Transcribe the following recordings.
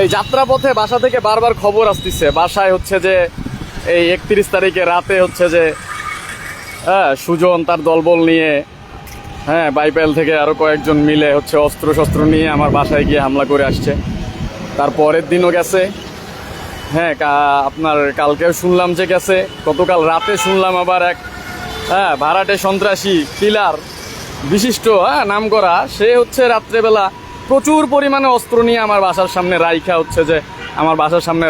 এই যাত্রা পথে বাসা থেকে বারবার খবর আসতেছে। বাসায় হচ্ছে যে এই একত্রিশ তারিখে রাতে হচ্ছে যে হ্যাঁ সুজন তার দলবল নিয়ে হ্যাঁ বাইপেল থেকে আরও কয়েকজন মিলে হচ্ছে অস্ত্র শস্ত্র নিয়ে আমার বাসায় গিয়ে হামলা করে আসছে। তার পরের দিনও গেছে। হ্যাঁ আপনার কালকেও শুনলাম যে গেছে। গতকাল রাতে শুনলাম আবার এক হ্যাঁ ভাড়াটে সন্ত্রাসী কিলার বিশিষ্ট হ্যাঁ নাম করা, সে হচ্ছে রাত্রেবেলা প্রচুর পরিমাণে অস্ত্র নিয়ে আমার বাসার সামনে রাইখা হচ্ছে যে, আমার বাসার সামনে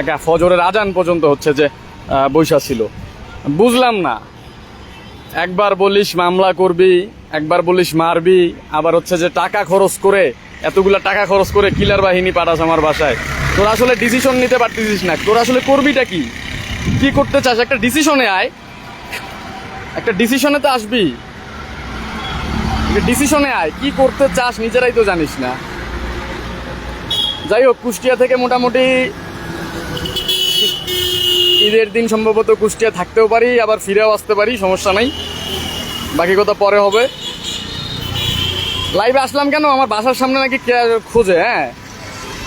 একটা ফজরের আজান পর্যন্ত হচ্ছে যে বৈশা ছিল। বুঝলাম না। একবার বলিস মামলা করবি, একবার বলিস মারবি, আবার হচ্ছে যে টাকা খরচ করে, এতগুলা টাকা খরচ করে কিলার বাহিনী পাঠাস আমার বাসায়। তোর আসলে ডিসিশন নিতে পারতেছিস না। তোর আসলে করবিটা কি? কি করতে চাস? একটা ডিসিশনে আয়। একটা ডিসিশনে তো আসবি। ডিসিশনে আয়, কি করতে চাস নিজেরাই তো জানিস না। যাই হোক, কুষ্টিয়া থেকে মোটামুটি ঈদের দিন সম্ভবত কুষ্টিয়া থাকতেও পারি, আবার ফিরেও আসতে পারি, সমস্যা নাই। বাকি কথা পরে হবে। লাইভে আসলাম কেন? আমার বাসার সামনে নাকি খোঁজে হ্যাঁ?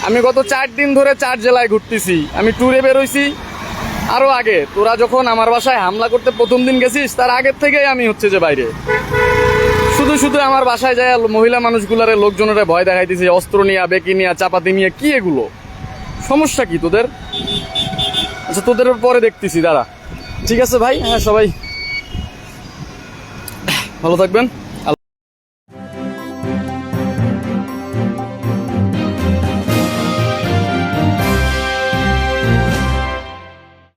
আমি গত চার দিন ধরে চার জেলায় ঘুরতেছি। আমি ট্যুরে বেরোইছি আরও আগে। তোরা যখন আমার বাসায় হামলা করতে প্রথম দিন গেছিস, তার আগের থেকেই আমি হচ্ছে যে বাইরে। শুধু শুধু আমার বাসায় যায় মহিলা মানুষগুলারে, লোকজনেরা ভয় দেখাইতেছে অস্ত্র নিয়ে, বেকি নিয়ে, চাপাতি নিয়ে, কি এগুলো? সমস্যা কি তোদের? আচ্ছা তোদের পরে দেখতেছি, দাঁড়া। ঠিক আছে ভাই? হ্যাঁ সবাই। ভালো থাকবেন।